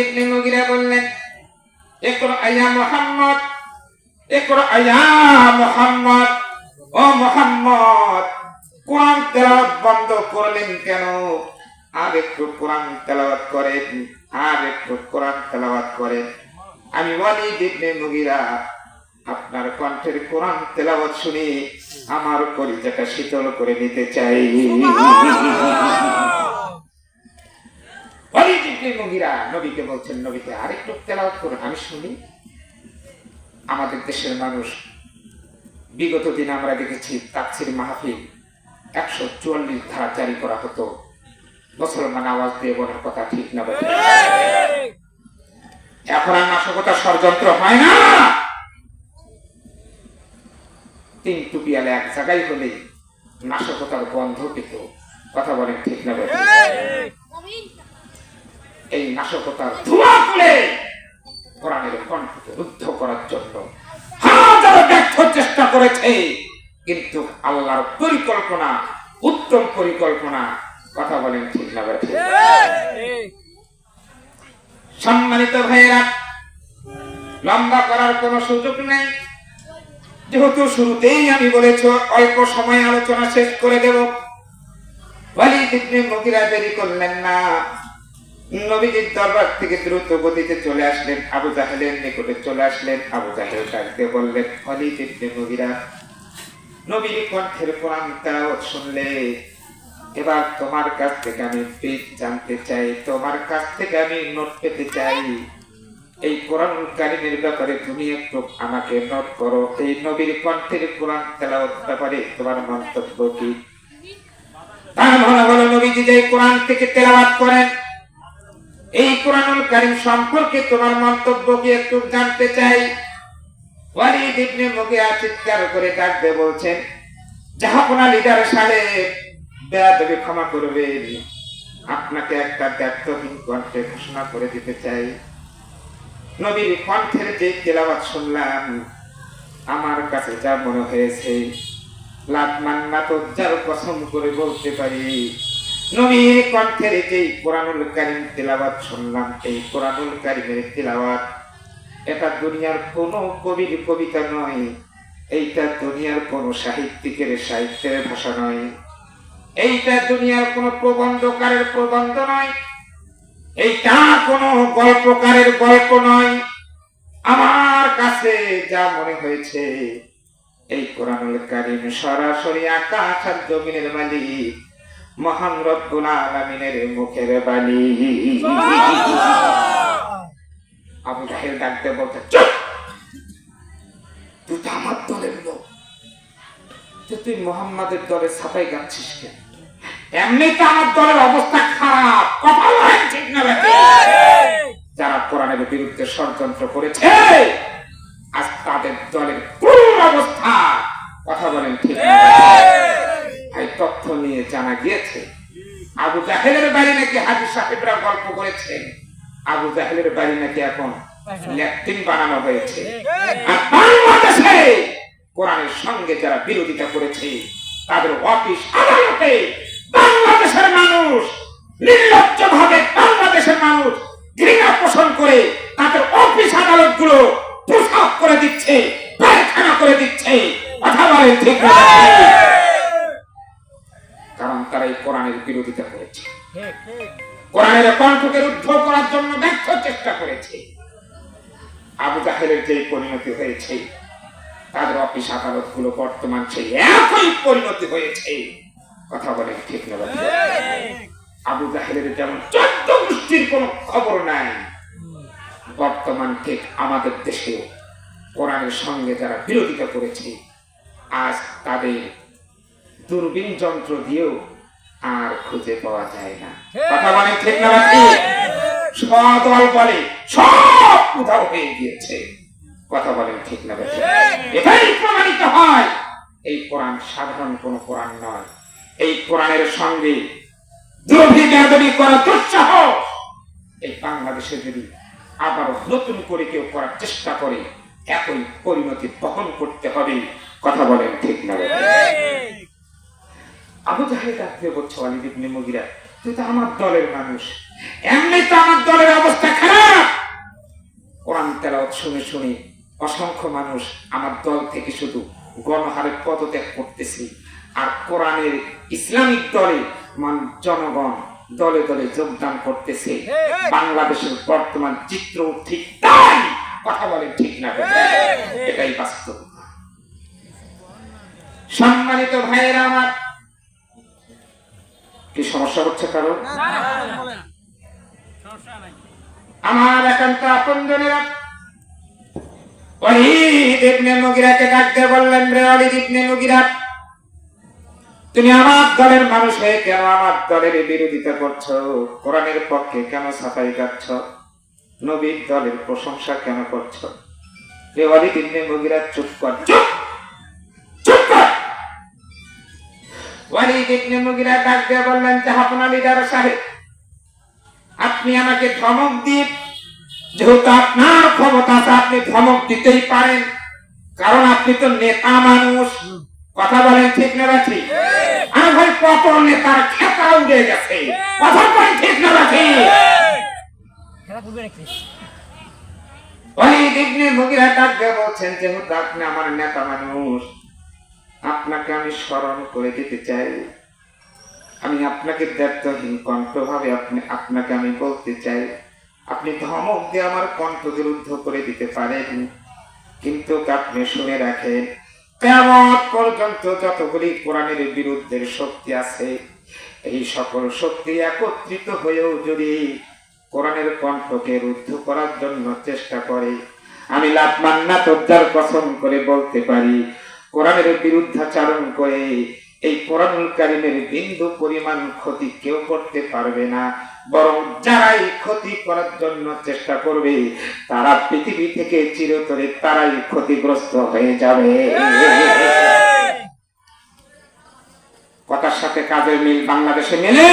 ইবনে মুগিরা বললেন আয়া আয়া ও কোরআন তেলাওয়াত বন্ধ করলেন কেন? আর একটু কোরআন তেলাওয়াত আর একটু কোরআন তেলাওয়াত আমি বলি ইবনে মুগিরা আপনার কণ্ঠের কোরআন তেলাওয়াত শুনে আমার কলিজাটা শীতল করে নিতে চাই। জিবরিল মুগিরা নবীকে বলছেন, নবীকে আরেকটু তেলাওয়াত করুন, আমি শুনি। আমাদের দেশের মানুষ, বিগত দিনে আমরা দেখেছি তাকসির মাহফিল একশো চুয়াল্লিশ ধারা জারি করা হতো। মুসলমান আওয়াজ দিয়ে বলার কথা ঠিক না এখন আর নাশকতা ষড়যন্ত্র হয় না। তিন টুপিয়ালে এক জায়গায় হলেই নাশকতার বন্ধ পেত কথা বলেন ঠিক না? এই নাশকতার ধোঁয়া তুলে কোরআনের কণ্ঠকে রুদ্ধ করার জন্য চেষ্টা করেছে। কিন্তু আল্লাহর পরিকল্পনা, উত্তম পরিকল্পনা, কথা বলেন ঠিক না সম্মানিত ভাইয়েরা, লম্বা করার কোনো সুযোগ নেই। যেহেতু শুরুতেই আমি বলেছ, অল্প সময় আলোচনা শেষ করে দেব। ওয়ালিদ ইবনে মুগিরা দেরি করলেন না। নবীজির দরবার থেকে দ্রুত গতিতে চলে আসলেন আবু জাহেলের নিকটে। চলে আসলেন আবু জাহেল ডাকতে বললেন ইবনে মুগিরা। নবীর কণ্ঠের কোরআন শুনলে, এবার তোমার কাছ থেকে আমি পিক জানতে চাই, তোমার কাছ থেকে আমি নোট পেতে চাই। এই কোরআন কারিমের ব্যাপারে তুমি একটু আমাকে নোট করো। এই নবীর কণ্ঠের কোরআন তেলাওয়াত ব্যাপারে তোমার মন্তব্য কি? তার মনে হলো নবীজি যে কোরআন থেকে তেলাওয়াত করেন এই কোরআনুল কারিম সম্পর্কে তোমার মন্তব্য কি একটু জানতে চাই? ওয়ালিদ ইবনে মুগিয়া চিৎকার করে ডাকতে বলছেন জাহাপনা লিডার সাহেব, বেয়াদবি ক্ষমা করবেন। আপনাকে একটা দায়িত্বহীন কণ্ঠে ঘোষণা করে দিতে চাই। নবীর কণ্ঠের যে তেলাওয়াত শুনলাম, আমার কাছে যা মনে হয়েছে লাত মান্না তো যার কসম করে বলতে পারি। নবীর কণ্ঠের যে কোরআনুল কারিম তেলাওয়াত শুনলাম। এই কোরআনুল কারিমের তেলাওয়াত, এটা দুনিয়ার কোনো কবির কবিতা নয়। এইটা দুনিয়ার কোনো সাহিত্যিকের সাহিত্যের ভাষা নয়। এইটা দুনিয়ার প্রবন্ধকারের প্রবন্ধ নয়। এইটা গল্পকারের গল্প নয়। আমার কাছে যা মনে হয়েছে, এই কোরআনুল কারিম সরাসরি আকাশ আর জমিনের মালিক মহান রব্বুল আলামিনের মুখের বাণী। আবু জাহেল ডাকতে বলতে তুই তো আমার দলের লোক। তুই মোহাম্মদের দলে গাচ্ছিস কেন? এমনি তো আমার দলের অবস্থা খারাপ। কথা বলেন ঠিক না যারা কোরআনের বিরুদ্ধে ষড়যন্ত্র করেছে আজ তাদের দলের করুণ অবস্থা কথা বলেন ঠিক তথ্য নিয়ে জানা গিয়েছে, আবু জাহেলের বাড়ি নাকি হাজি সাহেবরা গল্প করেছেন আবু জাহেলের বাড়ি নাকি এখন বানানো হয়েছে। ভাবে মানুষ করে তাদের অফিস আদালতগুলো করে দিচ্ছে কথা বলেন ঠিক তারা এই কোরআনের বিরোধিতা করেছে। কোরআনের কণ্ঠকে রুদ্ধ করার জন্য ব্যর্থ চেষ্টা করেছে। আবু জাহেলের যে পরিণতি হয়েছে তাদের অফিস আদালতগুলো বর্তমান সেই একই পরিণতি হয়েছে। কথা বলেন ঠিক না আবু জাহেলের যেমন চোদ্দ গোষ্ঠীর কোন খবর নাই বর্তমান ঠিক আমাদের দেশেও কোরআনের সঙ্গে যারা বিরোধিতা করেছে আজ তাদের দূরবীন যন্ত্র দিয়েও আর খুঁজে পাওয়া যায় না। কথা বলেন ঠিক না সদল বলে সব উধাও হয়ে গিয়েছে। কথা বলেন ঠিক না এটাই প্রমাণিত হয়। এই কোরআন সাধারণ কোন কোরআন নয়। এই কোরআনের সঙ্গে দুর্ভিদাবি করা দুঃসাহস। এই বাংলাদেশে যদি আবার নতুন করে কেউ করার চেষ্টা করে একই পরিণতি বহন করতে হবে। কথা বলেন ঠিক না? আবু জাহেদ ডাকতে বলছে ওয়ালিদ ইবনে মুগিরা, তুই তো আমার দলের মানুষ। এমনি তো আমার দলের অবস্থা খারাপ। কোরআন তেলাওয়াত শুনে শুনে অসংখ্য মানুষ আমার দল থেকে শুধু গণহারে পদত্যাগ করতেছে। আর কোরআনের ইসলামিক দলে জনগণ দলে দলে যোগদান করতেছে। বাংলাদেশের বর্তমান চিত্র ঠিক তাই। কথা বলে ঠিক না এটাই বাস্তব। সম্মানিত ভাইয়েরা আমার কি সমস্যা হচ্ছে কারও? আমার একান্ত আপনজনেরা ওয়ালিদ ইবনে মুগিরাকে ডাক বললেন রে ওয়ালিদ ইবনে মুগিরা তুমি আমার দলের মানুষ হয়ে কেন আমার দলের বিরোধিতা করছ? কোরআনের পক্ষে কেন সাফাই গাচ্ছ নবীর দলের প্রশংসা কেন করছ? রে ওয়ালিদ ইবনে মুগিরা চুপ কর চুপ! ওয়ালিদ ইবনে মুগিরা লিডার সাহেব আপনি আমাকে ধমক দিন। যেহেতু আপনার আপনি ধমক দিতেই পারেন। কারণ আপনি তো নেতা মানুষ। কথা বলেন ঠিক না ঠিক আর ভাই কত নেতার খেতা উড়ে গেছে। কথা বলেন ঠিক না দিগ্নে ভগিরা ডাক দিয়ে বলছেন, যেহেতু আপনি আমার নেতা মানুষ আপনাকে আমি স্মরণ করে দিতে চাই। আমি আপনাকে দায়িত্বহীন কণ্ঠভাবে আপনি, আপনাকে আমি বলতে চাই। আপনি ধমক দিয়ে আমার কণ্ঠকে রুদ্ধ করে দিতে পারেন, কিন্তু আপনি শুনে রাখেন পর্যন্ত যতগুলি কোরআনের বিরুদ্ধে শক্তি আছে, এই সকল শক্তি একত্রিত হয়েও যদি কোরআনের কণ্ঠকে রুদ্ধ করার জন্য চেষ্টা করে, আমি লাভমান্না তোর কসম করে বলতে পারি। কোরআনের বিরুদ্ধাচারণ করে এই কোরআনুল কারিমের বিন্দু পরিমাণ ক্ষতি কেউ করতে পারবে না। বরং যারাই ক্ষতি করার জন্য চেষ্টা করবে তারা পৃথিবী থেকে চিরতরে তারাই ক্ষতিগ্রস্ত হয়ে যাবে। কথার সাথে কাজের মিল বাংলাদেশে মেলে।